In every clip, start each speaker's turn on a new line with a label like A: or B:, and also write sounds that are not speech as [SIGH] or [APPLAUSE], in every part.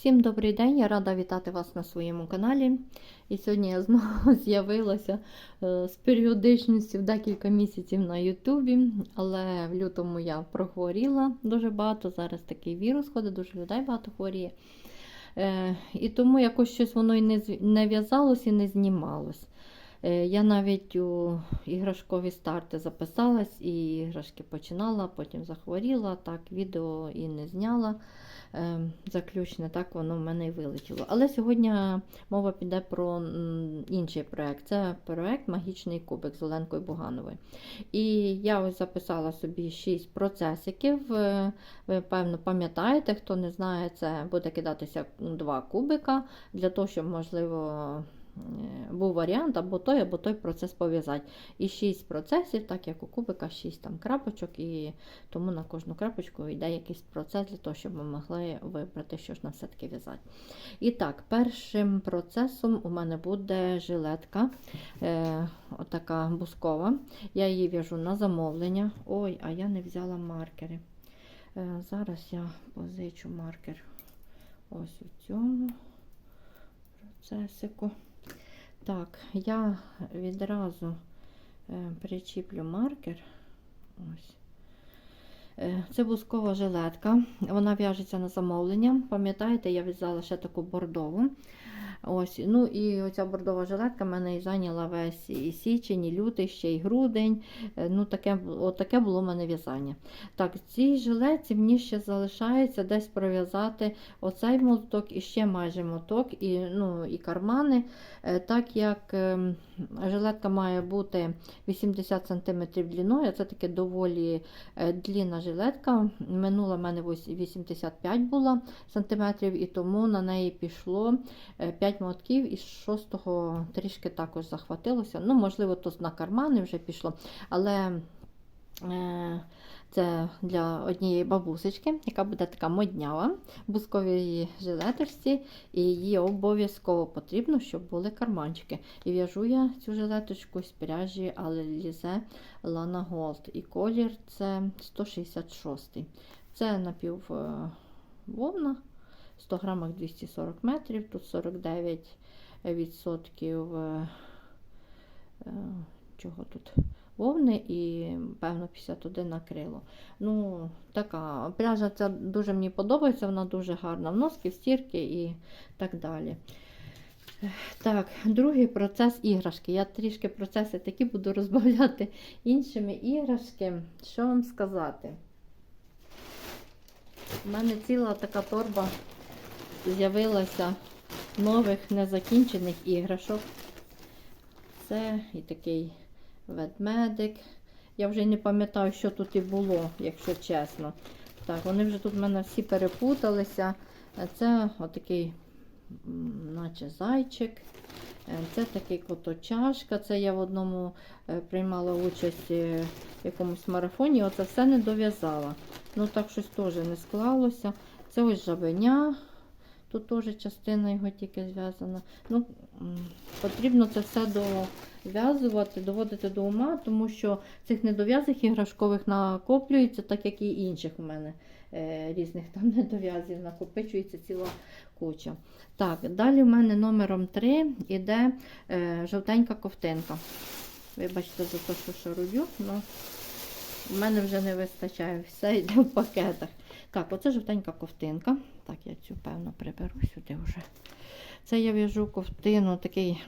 A: Всім добрий день, я рада вітати вас на своєму каналі. І сьогодні я знову [LAUGHS] з'явилася е, з періодичністю в декілька місяців на Ютубі, але в лютому я прохворіла дуже багато. Зараз такий вірус ходить, дуже людей багато хворіє. Е, І тому якось щось воно і не, в'язалось і не знімалось. Е, Я навіть у іграшкові старти записалась і іграшки починала, потім захворіла, так відео і не зняла. Е, Заключне, так воно в мене і вилетіло. Але сьогодні мова піде про інший проект. Це проект Магічний кубик з Оленкою Бугановою. І я ось записала собі 6 процесиків. Е, Ви, певно, пам'ятаєте, хто не знає, це буде кидатися два кубика для того, щоб, можливо, був варіант або той, або той процес пов'язати. І 6 процесів, так як у кубика 6 там крапочок, і тому на кожну крапочку йде якийсь процес для того, щоб ми могли вибрати, що ж нам все-таки в'язати. І так, першим процесом у мене буде жилетка, е, отака бускова. Я її в'яжу на замовлення. Ой, а я не взяла маркери. Е, зараз я позичу маркер ось у цьому процесику. Так, я відразу е, причіплю маркер. Ось. Е, Це бускова жилетка. Вона в'яжеться на замовлення. Пам'ятаєте, я в'язала ще таку бордову. Ось, ну і оця бордова жилетка мене і зайняла весь і січень, і лютий, ще й грудень. Е, Ну, таке, таке було в мене в'язання. Так, в цій жилетці мені ще залишається десь пров'язати оцей моток і ще майже моток, і, ну, і кармани. Е, Так як ем, жилетка має бути 80 см длиною, це таке доволі е, длінна жилетка. Минула в мене 85 була сантиметрів, і тому на неї пішло 5 мотків, і з шостого трішки також захватилося. Ну, можливо, то на кармани вже пішло, але е, це для однієї бабусечки, яка буде така моднява в бусковій жилеточці, і їй обов'язково потрібно, щоб були карманчики. І в'яжу я цю жилеточку з пряжі Alize Lana Gold. І колір це 166. Це напів е, вовна. 100 грамах 240 метрів, тут 49 відсотків е, е, чого тут вовни і, певно, 51 акрилу. Ну, така пряжа ця дуже мені подобається, вона дуже гарна в носки, в стірки і так далі. Так, другий процес іграшки. Я трішки процеси такі буду [LAUGHS] розбавляти іншими іграшки. Що вам сказати? У мене ціла така торба з'явилася нових незакінчених іграшок. Це і такий ведмедик. Я вже не пам'ятаю, що тут і було, якщо чесно. Так, вони вже тут в мене всі перепуталися. Це отакий, наче зайчик. Е, Це такий коточашка. Це я в одному е, приймала участь е, в якомусь марафоні. Оце все не дов'язала. Ну так щось теж не склалося. Це ось жабеня. Тут теж частина його тільки зв'язана. Ну, потрібно це все дов'язувати, доводити до ума, тому що цих недов'язих іграшкових накоплюється, так як і інших у мене е, різних там [LAUGHS] недов'язів, накопичується ціла куча. Так, далі в мене номером 3 іде е, жовтенька ковтинка. Вибачте за те, що шарую, але в мене вже не вистачає, все йде в пакетах. Так, оце жовтенька ковтинка. Так, я цю, певно, приберу сюди вже. Це я в'яжу ковтину, такий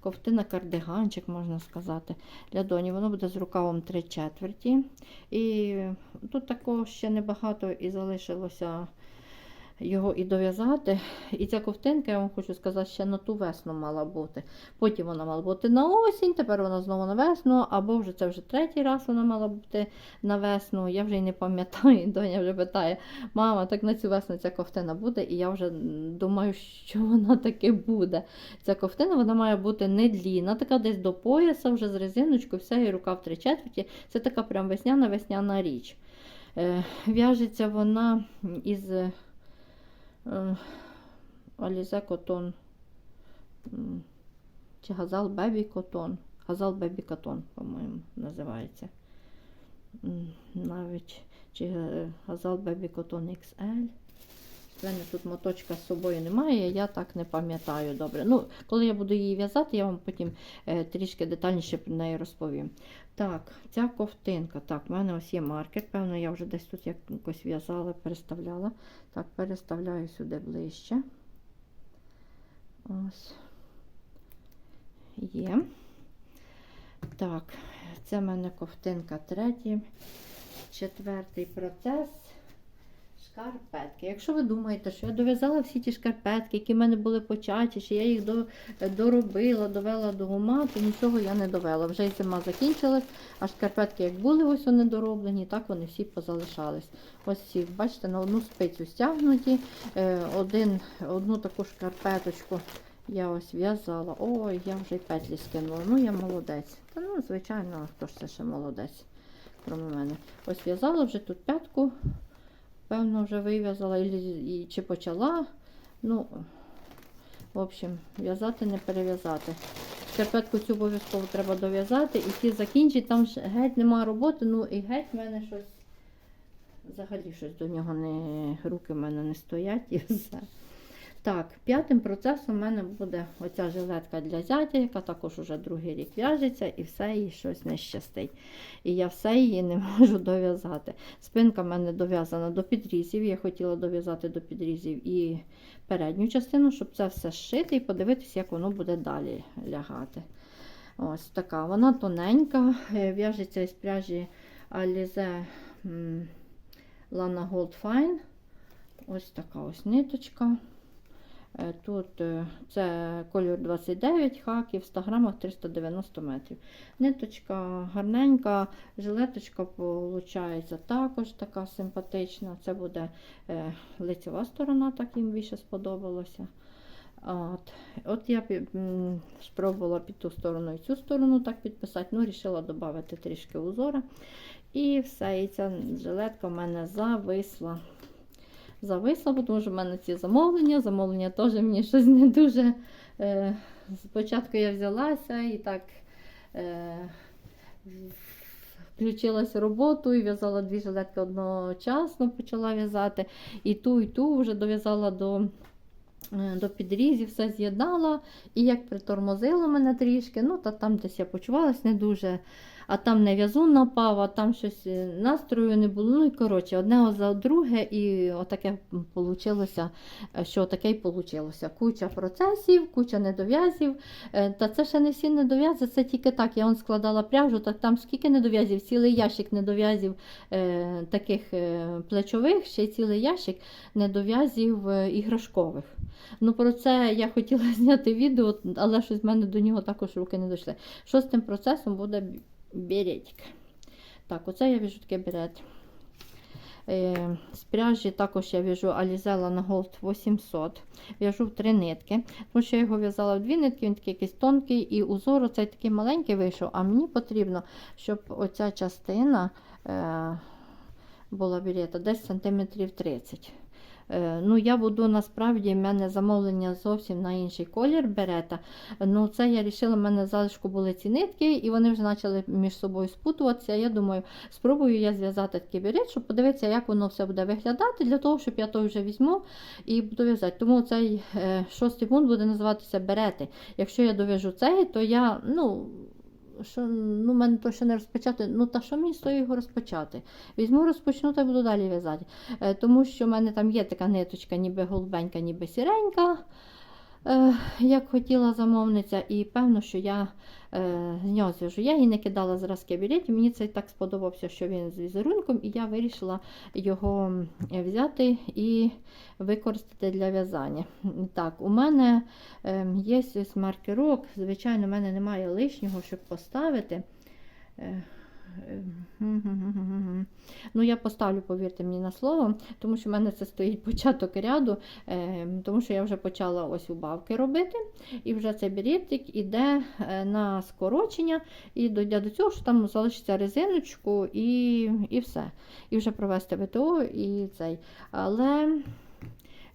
A: ковтина кардиганчик, можна сказати, для доні. Воно буде з рукавом 3 четверті. І тут такого ще небагато і залишилося його і дов'язати. І ця ковтинка, я вам хочу сказати, ще на ту весну мала бути. Потім вона мала бути на осінь, тепер вона знову на весну, або вже це вже третій раз вона мала бути на весну. Я вже й не пам'ятаю. [LAUGHS] Доня вже питає: мама, так на цю весну ця ковтина буде, і я вже думаю, що вона таки буде. Ця ковтина вона має бути не длінна, така десь до пояса, вже з резиночкою, все, і рука в три четверті. Це така прям весняна-весняна річ. Е, В'яжеться вона із Alize Котон. Чи Газал Бебі Котон. Газал Бебі Котон, по-моєму, називається. Навіть чи е, Газал Бебі Котон XL. В мене тут моточка з собою немає, я так не пам'ятаю добре. Ну, коли я буду її в'язати, я вам потім е, трішки детальніше про неї розповім. Так, ця ковтинка. Так, в мене ось є маркер. Певно, я вже десь тут якось в'язала, переставляла. Так, переставляю сюди ближче. Ось. Є. Так, це в мене ковтинка третій, четвертий процес. Шкарпетки. Якщо ви думаєте, що я дов'язала всі ті шкарпетки, які в мене були початі, чи я їх до, доробила, довела до ума, то нічого я не довела. Вже й зима закінчилась, а шкарпетки, як були ось вони дороблені, так вони всі позалишались. Ось всі, бачите, на одну спицю стягнуті, е, один, одну таку шкарпеточку я ось в'язала. Ой, я вже й петлі скинула. Ну, я молодець. Та ну, звичайно, хто ж це ще молодець, крім мене. Ось в'язала вже тут п'ятку. Певно, вже вив'язала і, чи почала. Ну, в общем, в'язати не перев'язати. Шкарпетку цю обов'язково треба дов'язати і ті закінчить. Там геть нема роботи, ну і геть в мене щось. Взагалі щось до нього не руки в мене не стоять і [LAUGHS] все. Так, п'ятим процесом в мене буде оця жилетка для зятя, яка також уже другий рік в'яжеться, і все їй щось не щастить. І я все її не [LAUGHS] можу дов'язати. Спинка в мене дов'язана до підрізів. Я хотіла дов'язати до підрізів і передню частину, щоб це все зшити і подивитися, як воно буде далі лягати. Ось така. Вона тоненька, е, в'яжеться із пряжі Alize Lana Gold Fine. Ось така ось ниточка. Е, Тут е, це кольор 29 хаків, в 100 грамах 390 метрів. Ниточка гарненька, жилеточка виходить також така симпатична. Це буде е, лицева сторона, так їм більше сподобалося. От, от я спробувала під ту сторону і цю сторону так підписати, ну, вирішила додати трішки узора. І все, і ця жилетка в мене зависла зависла, тому що в мене ці замовлення. Замовлення теж мені щось не дуже. Е, спочатку я взялася і так е, включилася в роботу і в'язала дві жилетки одночасно, почала в'язати. І ту, і ту вже дов'язала до. е, До підрізів все з'єднала, і як притормозило мене трішки, ну та там десь я почувалась не дуже, а там не в'язун напав, а там щось е, настрою не було. Ну і коротше, одне за друге, і отаке вийшло, що таке й вийшло. Куча процесів, куча недов'язів. Е, Та це ще не всі недов'язи, це тільки так. Я он складала пряжу, так там скільки недов'язів, цілий ящик недов'язів е, таких е, плечових, ще цілий ящик недов'язів е, іграшкових. Ну про це я хотіла [LAUGHS] зняти відео, але щось в мене до нього також руки не дійшли. Шостим процесом буде беретик. Так, оце я в'яжу таке берет. Е, з пряжі також я в'яжу Alizella на Gold 800. В'яжу в три нитки, тому що я його в'язала в дві нитки, він такий якийсь тонкий, і узор оцей такий маленький вийшов, а мені потрібно, щоб оця частина е, була берета десь сантиметрів 30 Е, Ну, я буду насправді в мене замовлення зовсім на інший колір берета. Ну, це я вирішила, в мене залишку були ці нитки, і вони вже почали між собою спутуватися. Я думаю, спробую я зв'язати такий берет, щоб подивитися, як воно все буде виглядати, для того, щоб я той вже візьму і буду в'язати. Тому цей е, шостий пункт буде називатися берети. Якщо я дов'яжу цей, то я, ну. Що, ну, мене то ще не розпочати. Ну, та що мені стоїть його розпочати? Візьму, розпочну та буду далі в'язати. Е, тому що в мене там є така ниточка, ніби голубенька, ніби сіренька, як хотіла замовниця, і певно, що я е, з нього зв'яжу. Я її не кидала зразки білетів, мені це так сподобався, що він з візерунком, і я вирішила його взяти і використати для в'язання. Так, у мене е, є ось маркерок. Звичайно, в мене немає лишнього, щоб поставити. Е. Ну, я поставлю, повірте мені на слово, тому що в мене це стоїть початок ряду, е, тому що я вже почала ось убавки робити, і вже цей беретик іде е, на скорочення, і дойде до цього, що там залишиться резиночку і, і все. І вже провести ВТО і цей. Але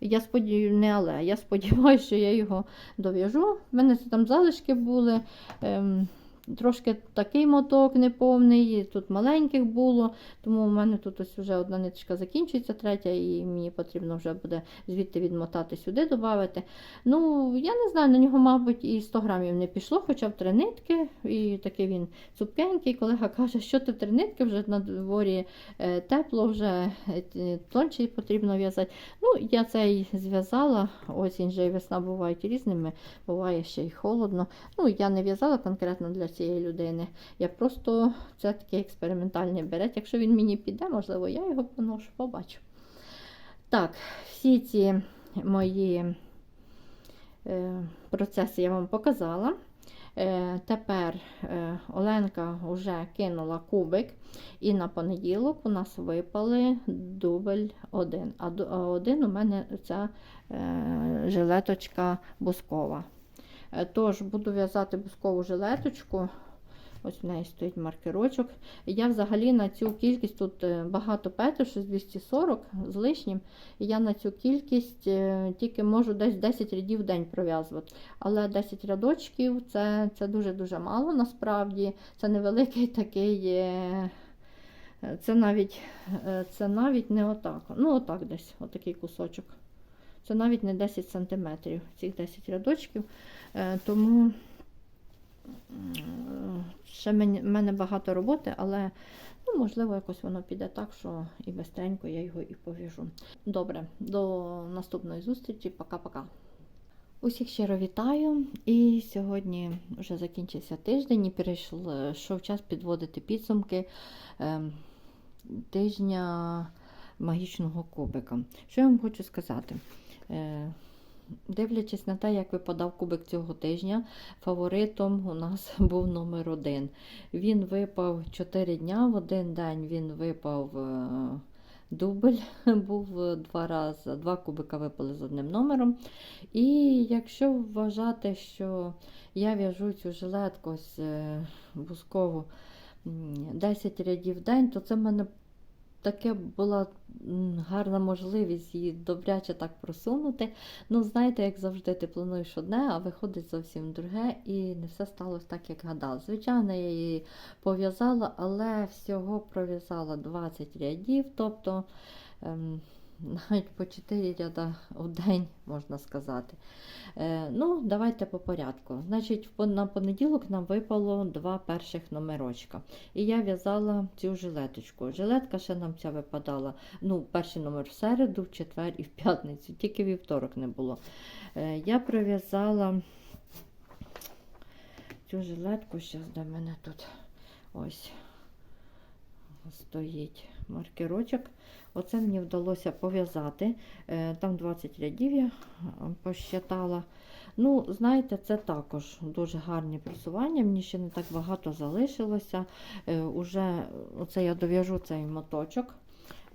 A: я сподіваюся, не але, я сподіваюся, що я його дов'яжу. У мене це там залишки були. Ем, Трошки такий моток неповний, тут маленьких було, тому в мене тут ось вже одна ниточка закінчується, третя, і мені потрібно вже буде звідти відмотати сюди, додати. Ну, я не знаю, на нього, мабуть, і 100 грамів не пішло, хоча в три нитки, і такий він цупкенький. Колега каже, що ти в три нитки вже на дворі е, тепло, вже е, тонче потрібно в'язати. Ну, я цей зв'язала, осінь же і весна бувають різними, буває ще й холодно. Ну, я не в'язала конкретно для цієї людини. Я просто це такий експериментальний берет. Якщо він мені піде, можливо, я його поношу, побачу. Так, всі ці мої е, процеси я вам показала. Е, тепер е, Оленка вже кинула кубик, і на понеділок у нас випали дубль один. А один у мене ця е, жилеточка бускова. Е, Тож буду в'язати бускову жилеточку. Ось в неї стоїть маркерочок. Я взагалі на цю кількість тут е, багато петель, щось 240 з лишнім. Я на цю кількість е, тільки можу десь 10 рядів в день пров'язувати. Але 10 рядочків це, дуже-дуже мало насправді. Це невеликий такий. Це навіть, це навіть не отак. Ну, отак десь, отакий кусочок. Це навіть не 10 см, цих 10 рядочків. Е, Тому ще в мене багато роботи, але ну, можливо якось воно піде так, що і бистренько я його і пов'яжу. Добре, до наступної зустрічі. Пока-пока. Усіх щиро вітаю. І сьогодні вже закінчився тиждень і перейшов час підводити підсумки ем, тижня магічного кубика. Що я вам хочу сказати? Е, Дивлячись на те, як випадав кубик цього тижня, фаворитом у нас [LAUGHS] був номер один. Він випав 4 дня, в один день він випав е, дубль, [LAUGHS] був два рази, два кубика випали з одним номером. І якщо вважати, що я в'яжу цю жилетку ось, е, бускову 10 рядів в день, то це в мене таке була гарна можливість її добряче так просунути. Ну, знаєте, як завжди, ти плануєш одне, а виходить зовсім друге, і не все сталося так, як гадала. Звичайно, я її пов'язала, але всього пров'язала 20 рядів, тобто ем, навіть по 4 ряда в день, можна сказати. Е, ну, давайте по порядку. Значить, на понеділок нам випало два перших номерочка. І я в'язала цю жилеточку. Жилетка ще нам ця випадала. Ну, перший номер в середу, в четвер і в п'ятницю, тільки вівторок не було. Е, я пров'язала цю жилетку, зараз в мене тут ось стоїть маркерочок. Оце мені вдалося пов'язати. Е, Там 20 рядів я е, посчитала. Ну, знаєте, це також дуже гарні просування. Мені ще не так багато залишилося. Е, Уже оце я дов'яжу цей моточок.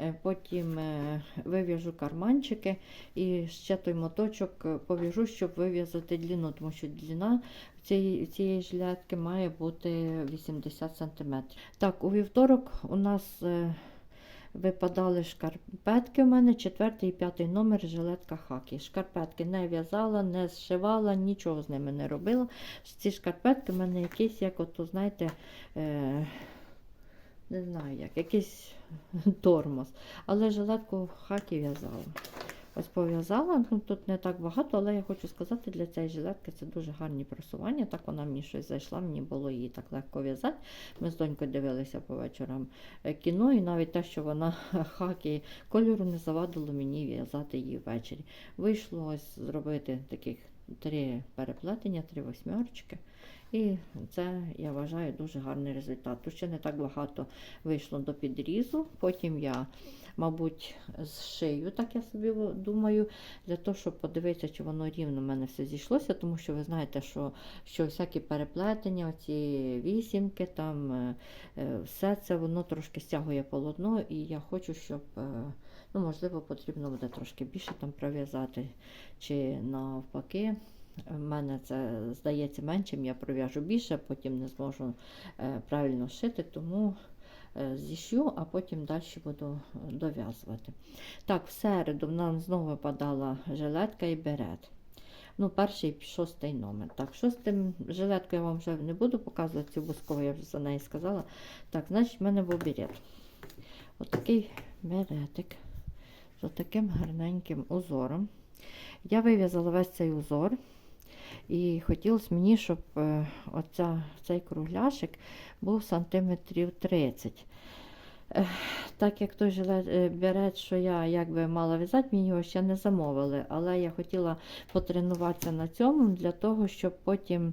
A: Е, Потім е, вив'яжу карманчики і ще той моточок е, пов'яжу, щоб вив'язати длину, тому що длина цієї, цієї жилетки має бути 80 см. Так, у вівторок у нас випадали шкарпетки у мене, четвертий і п'ятий номер жилетка хакі. Шкарпетки не в'язала, не зшивала, нічого з ними не робила. Ці шкарпетки в мене якісь, як ото, знаєте, е, не знаю як, якийсь [LAUGHS] тормоз. Але жилетку в хакі в'язала. Ось пов'язала, ну тут не так багато, але я хочу сказати, для цієї жилетки це дуже гарні просування. Так вона мені щось зайшла, мені було її так легко в'язати. Ми з донькою дивилися по вечорам е, кіно, і навіть те, що вона [LAUGHS] хакі кольору не завадило мені в'язати її ввечері. Вийшло ось зробити таких три переплетення, три восьмерочки. І це, я вважаю, дуже гарний результат. Тут ще не так багато вийшло до підрізу. Потім я, мабуть, зшию, так я собі думаю, для того, щоб подивитися, чи воно рівно в мене все зійшлося, тому що ви знаєте, що, що всякі переплетення, оці вісімки, там е, е, все це воно трошки стягує полотно, і я хочу, щоб. Ну, можливо, потрібно буде трошки більше там пров'язати, чи навпаки. В мене це здається меншим, я пров'яжу більше, потім не зможу е, правильно шити, тому е, зішью, а потім далі буду дов'язувати. Так, в середу нам знову випадала жилетка і берет. Ну, перший шостий номер. Так, шостим жилетку я вам вже не буду показувати, цю бускову я вже за неї сказала. Так, значить, в мене був берет. Отакий беретик з таким гарненьким узором. Я вив'язала весь цей узор. І хотілося мені, щоб е, оця, цей кругляшик був сантиметрів 30. Так як той жилет е, берет, що я якби мала в'язати, мені його ще не замовили. Але я хотіла потренуватися на цьому для того, щоб потім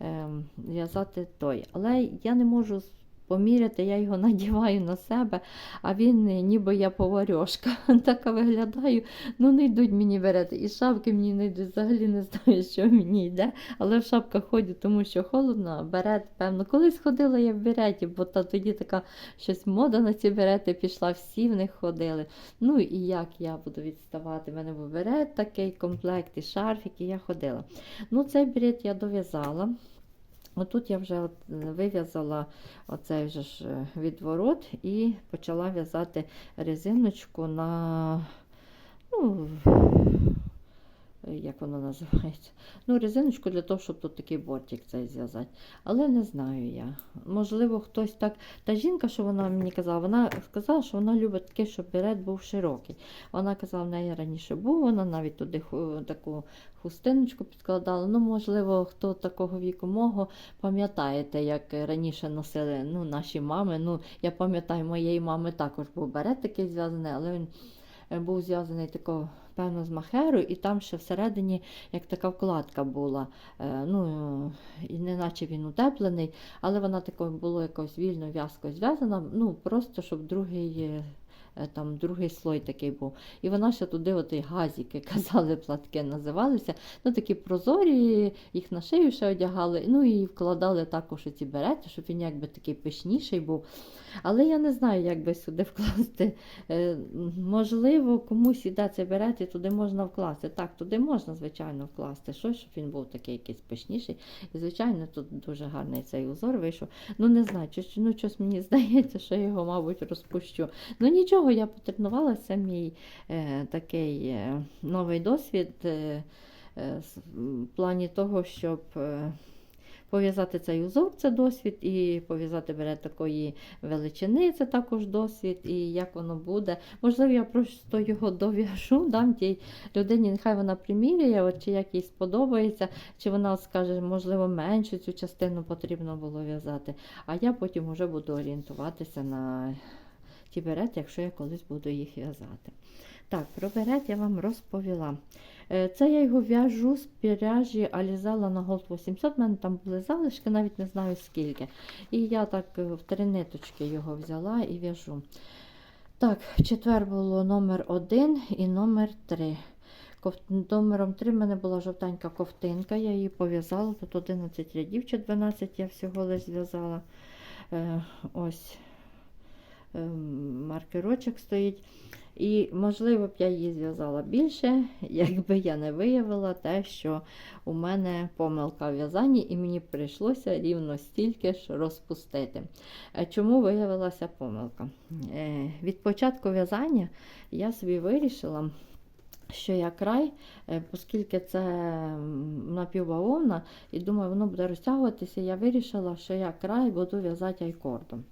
A: ем, в'язати той. Але я не можу поміряти, я його [LAUGHS] надіваю на себе, а він е, ніби я поварьошка. [LAUGHS] Така виглядаю. Ну, не йдуть мені берети. І шапки мені не йдуть, взагалі не знаю, що мені йде. Але в шапках ходжу, тому що холодно, берет, певно. Колись ходила я в береті, бо та тоді така щось мода на ці берети пішла, всі в них ходили. Ну і як я буду відставати? У мене був берет такий комплект і шарфік, і я ходила. Ну, цей берет я дов'язала. Отут я вже от, вив'язала оцей вже ж е, відворот і почала в'язати резиночку на. Ну, як воно називається? Ну, резиночку для того, щоб тут такий бортик цей зв'язати. Але не знаю я. Можливо, хтось так. Та жінка, що вона мені казала, вона сказала, що вона любить таке, щоб берет був широкий. Вона казала, в неї раніше був, вона навіть туди таку хустиночку підкладала. Ну, можливо, хто такого віку мого, пам'ятаєте, як раніше носили ну, наші мами. Ну, я пам'ятаю, моєї мами також був берет такий зв'язаний, але він е, був зв'язаний тако, певно, з махерою, і там ще всередині як така вкладка була. Е, ну, і не наче він утеплений, але вона такою було якось вільно в'язко зв'язана, ну, просто щоб другий. Е, Там другий слой такий був. І вона ще туди, оті газіки, [LAUGHS] казали, платки називалися. Ну, такі прозорі, їх на шию ще одягали. Ну і вкладали також ці берети, щоб він якби такий пишніший був. Але я не знаю, як би сюди вкласти. Е, Можливо, комусь іде цей берет, і туди можна вкласти. Так, туди можна, звичайно, вкласти щось, щоб він був такий якийсь пишніший. І, звичайно, тут дуже гарний цей узор вийшов. Ну, не знаю, чи, ну, щось мені [LAUGHS] здається, що я його, мабуть, розпущу. Ну нічого, я потренувалася, мій е, такий е, новий досвід е, е, в плані того, щоб. Е, Пов'язати цей узор це досвід, і пов'язати бере такої величини це також досвід, і як воно буде. Можливо, я просто його дов'яжу, дам тій людині, нехай вона приміряє, от, чи як їй сподобається, чи вона скаже, можливо, меншу цю частину потрібно було в'язати. А я потім вже буду орієнтуватися на ті берети, якщо я колись буду їх в'язати. Так, про берет я вам розповіла. Е, Це я його в'яжу з пряжі Алізала на Gold 800. У мене там були залишки, навіть не знаю скільки. І я так е, в три ниточки його взяла і в'яжу. Так, четвер було номер 1 і номер 3. Номером 3 в мене була жовтенька ковтинка, я її пов'язала. Тут 11 рядів чи 12 я всього лиш зв'язала. Е, ось маркерочок стоїть. І, можливо, б я її зв'язала більше, [LAUGHS] якби я не виявила те, що у мене помилка в в'язанні, і мені прийшлося рівно стільки ж розпустити. Е, Чому виявилася помилка? Е, Від початку в'язання я собі вирішила. Що я край, е, оскільки це напівбавовна, і думаю, воно буде розтягуватися, я вирішила, що я край буду в'язати айкордом.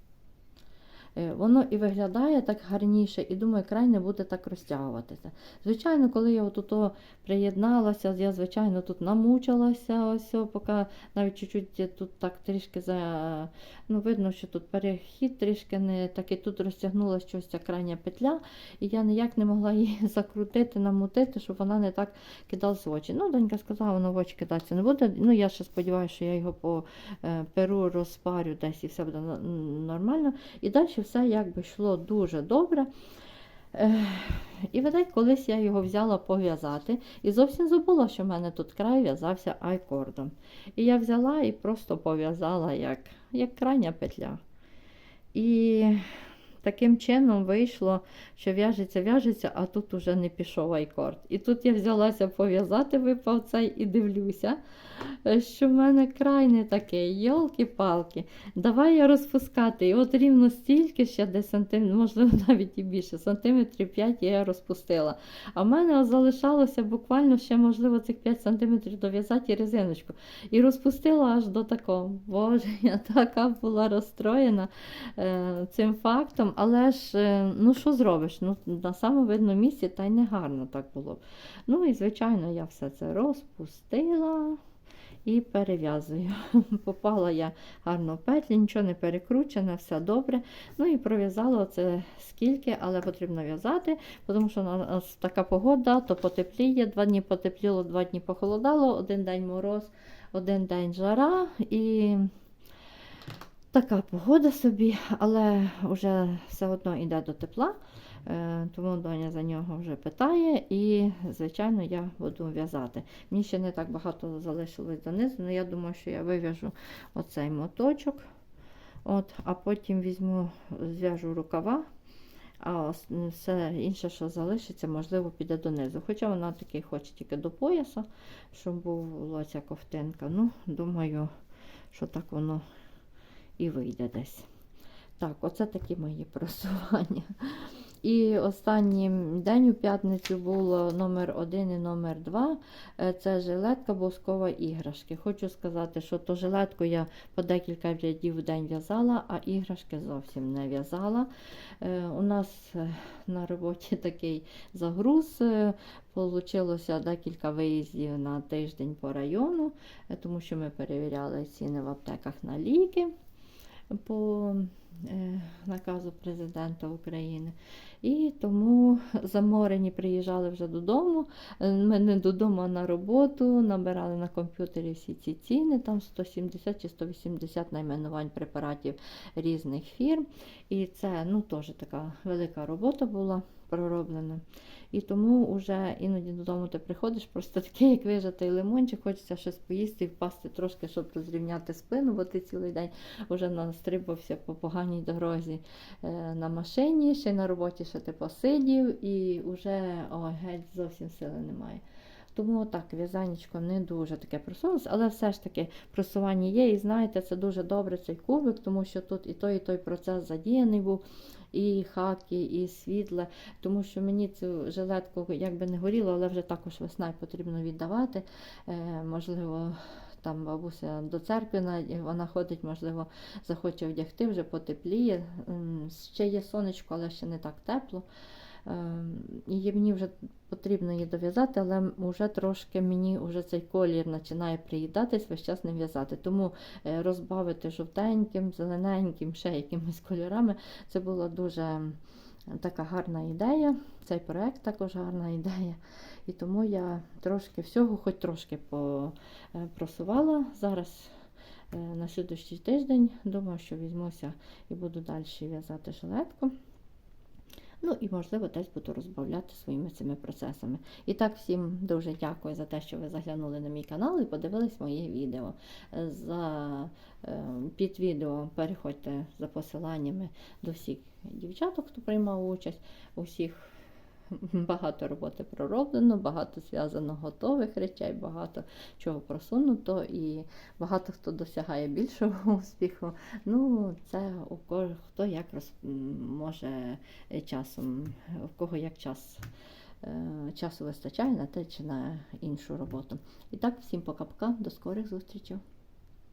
A: Е, Воно і виглядає так гарніше, і думаю, край не буде так розтягуватися. Звичайно, коли я отут приєдналася, я, звичайно, тут намучилася, ось, поки навіть чуть-чуть тут так трішки за. Ну, видно, що тут перехід трішки не такий, тут розтягнулася щось ця крайня петля, і я ніяк не могла її [LAUGHS] закрутити, намутити, щоб вона не так кидалась в очі. Ну, донька сказала, воно в очі кидатися не буде. Ну, я ще сподіваюся, що я його по е, перу розпарю десь і все буде нормально. І далі все якби йшло дуже добре. І видать, колись я його взяла пов'язати і зовсім забула, що в мене тут край в'язався айкордом. І я взяла і просто пов'язала як, як крайня петля. І таким чином вийшло, що в'яжеться, в'яжеться, а тут уже не пішов айкорд. І тут я взялася пов'язати, випав цей і дивлюся, е, що в мене край не такий, йолки-палки. Давай я розпускати. І от рівно стільки ще десь сантиметрів, можливо, [LAUGHS] навіть і більше, сантиметрів 5 я розпустила. А в мене залишалося буквально ще, можливо, цих 5 сантиметрів дов'язати резиночку. І розпустила аж до такого. Боже, [LAUGHS] я така була розстроєна е, цим фактом. Але ж, е, ну що зробиш? Ну, на самому видному місці та й не гарно так було. Ну і, звичайно, я все це розпустила. І перев'язую. [LAUGHS] Попала я гарно в петлі, нічого не перекручене, все добре. Ну і пров'язала це скільки, але потрібно в'язати, тому що у нас така погода, то потепліє, два дні потепліло, два дні похолодало, один день мороз, один день жара. І така погода собі, але вже все одно йде до тепла. Е, Тому доня за нього вже питає, і, звичайно, я буду в'язати. Мені ще не так багато залишилось донизу, але я думаю, що я вив'яжу оцей моточок, от, а потім візьму, зв'яжу рукава, а все інше, що залишиться, можливо, піде донизу. Хоча вона такий хоче тільки до пояса, щоб була ця ковтинка. Ну, думаю, що так воно і вийде десь. Так, оце такі мої просування. І останній день у п'ятницю було номер один і номер два. Е, Це жилетка боскова іграшки. Хочу сказати, що то жилетку я по декілька рядів в день в'язала, а іграшки зовсім не в'язала. Е, У нас е, на роботі такий загруз. Получилося декілька виїздів на тиждень по району, тому що ми перевіряли ціни в аптеках на ліки по е, наказу президента України. І тому заморені приїжджали вже додому. Е, Ми додому, на роботу, набирали на комп'ютері всі ці ціни, там 170 чи 180 найменувань препаратів різних фірм. І це ну, теж така велика робота була пророблена. І тому вже іноді додому ти приходиш, просто такий, як вижатий лимончик, хочеться щось поїсти і впасти трошки, щоб розрівняти спину, бо ти цілий день вже настрибався по поганій дорозі е, на машині, ще на роботі ще ти посидів, і вже о, геть зовсім сили немає. Тому так, в'язанечко не дуже таке просунулося, але все ж таки просування є. І знаєте, це дуже добре цей кубик, тому що тут і той, і той процес задіяний був, і хаки, і світле. Тому що мені цю жилетку якби не горіло, але вже також весна потрібно віддавати. Е, можливо, там бабуся до церкви вона ходить, можливо, захоче вдягти, вже потепліє. Ще є сонечко, але ще не так тепло. Ем, І мені вже потрібно її дов'язати, але вже трошки мені вже цей колір починає приїдатись, весь час не в'язати. Тому е, розбавити жовтеньким, зелененьким, ще якимись кольорами. Це була дуже така гарна ідея. Цей проект також гарна ідея. І тому я трошки всього, хоч трошки е, просувала. Зараз е, на слідущий тиждень думаю, що візьмуся і буду далі в'язати жилетку. Ну і, можливо, десь буду розбавляти своїми цими процесами. І так, всім дуже дякую за те, що ви заглянули на мій канал і подивились моє відео. За, е, під відео переходьте за посиланнями до всіх дівчаток, хто приймав участь. Усіх [LAUGHS] багато роботи пророблено, багато зв'язано готових речей, багато чого просунуто, і багато хто досягає більшого [LAUGHS] успіху. Ну, це у кого хто як роз, може е, часом, у кого як час. е, Часу вистачає на те чи на іншу роботу. І так, всім пока-пока, до скорих зустрічей.